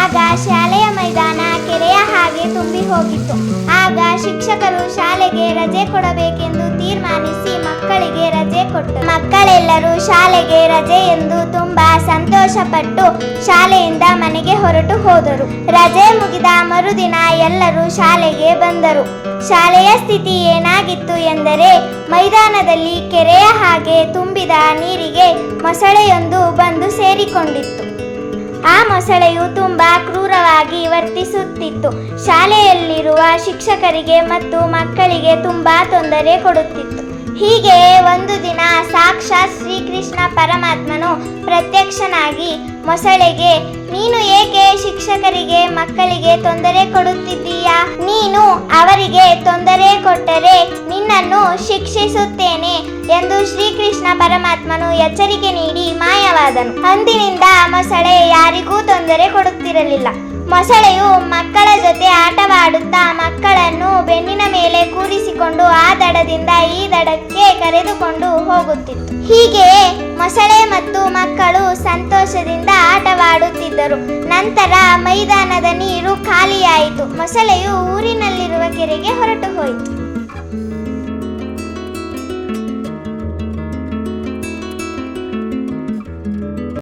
ಆಗ ಶಾಲೆಯ ಮೈದಾನ ಕೆರೆಯ ಹಾಗೆ ತುಂಬಿ ಹೋಗಿತ್ತು. ಆಗ ಶಿಕ್ಷಕರು ಶಾಲೆಗೆ ರಜೆ ಕೊಡಬೇಕೆಂದು ತೀರ್ಮಾನಿಸಿ ಮಕ್ಕಳಿಗೆ ರಜೆ ಕೊಟ್ಟರು. ಮಕ್ಕಳೆಲ್ಲರೂ ಶಾಲೆಗೆ ರಜೆ ಎಂದು ತುಂಬ ಸಂತೋಷಪಟ್ಟು ಶಾಲೆಯಿಂದ ಮನೆಗೆ ಹೊರಟು ಹೋದರು. ರಜೆ ಮುಗಿದ ಮರುದಿನ ಎಲ್ಲರೂ ಶಾಲೆಗೆ ಬಂದರು. ಶಾಲೆಯ ಸ್ಥಿತಿ ಏನಾಗಿತ್ತು ಎಂದರೆ, ಮೈದಾನದಲ್ಲಿ ಕೆರೆಯ ಹಾಗೆ ತುಂಬಿದ ನೀರಿಗೆ ಮೊಸಳೆಯೊಂದು ಬಂದು ಸೇರಿಕೊಂಡಿತ್ತು. ಆ ಮೊಸಳೆಯು ತುಂಬಾ ಕ್ರೂರವಾಗಿ ವರ್ತಿಸುತ್ತಿತ್ತು. ಶಾಲೆಯಲ್ಲಿರುವ ಶಿಕ್ಷಕರಿಗೆ ಮತ್ತು ಮಕ್ಕಳಿಗೆ ತುಂಬಾ ತೊಂದರೆ ಕೊಡುತ್ತಿತ್ತು. ಹೀಗೆ ಒಂದು ದಿನ ಸಾಕ್ಷಾತ್ ಶ್ರೀಕೃಷ್ಣ ಪರಮಾತ್ಮನು ಪ್ರತ್ಯಕ್ಷನಾಗಿ ಮೊಸಳೆಗೆ, ನೀನು ಏಕೆ ಶಿಕ್ಷಕರಿಗೆ, ಮಕ್ಕಳಿಗೆ ತೊಂದರೆ ಕೊಡುತ್ತಿದ್ದೀಯಾ? ನೀನು ಅವರಿಗೆ ತೊಂದರೆ ಕೊಟ್ಟರೆ ನಿನ್ನನ್ನು ಶಿಕ್ಷಿಸುತ್ತೇನೆ ಎಂದು ಶ್ರೀಕೃಷ್ಣ ಪರಮಾತ್ಮನು ಎಚ್ಚರಿಕೆ ನೀಡಿ ಮಾಯವಾದನು. ಅಂದಿನಿಂದ ಮೊಸಳೆ ಯಾರಿಗೂ ತೊಂದರೆ ಕೊಡುತ್ತಿರಲಿಲ್ಲ. ಮೊಸಳೆಯು ಮಕ್ಕಳ ಜೊತೆ ಆಟವಾಡುತ್ತಾ ಮಕ್ಕಳನ್ನು ಬೆನ್ನಿನ ಮೇಲೆ ಕೂರಿಸಿಕೊಂಡು ಆ ದಡದಿಂದ ಈ ದಡಕ್ಕೆ ಕರೆದುಕೊಂಡು ಹೋಗುತ್ತಿತ್ತು. ಹೀಗೆ ಮೊಸಳೆ ಮತ್ತು ಮಕ್ಕಳು ಸಂತೋಷದಿಂದ ಆಟವಾಡುತ್ತಿದ್ದರು. ನಂತರ ಮೈದಾನದ ನೀರು ಖಾಲಿಯಾಯಿತು. ಮೊಸಳೆಯು ಊರಿನಲ್ಲಿರುವ ಕೆರೆಗೆ ಹೊರಟು ಹೋಯಿತು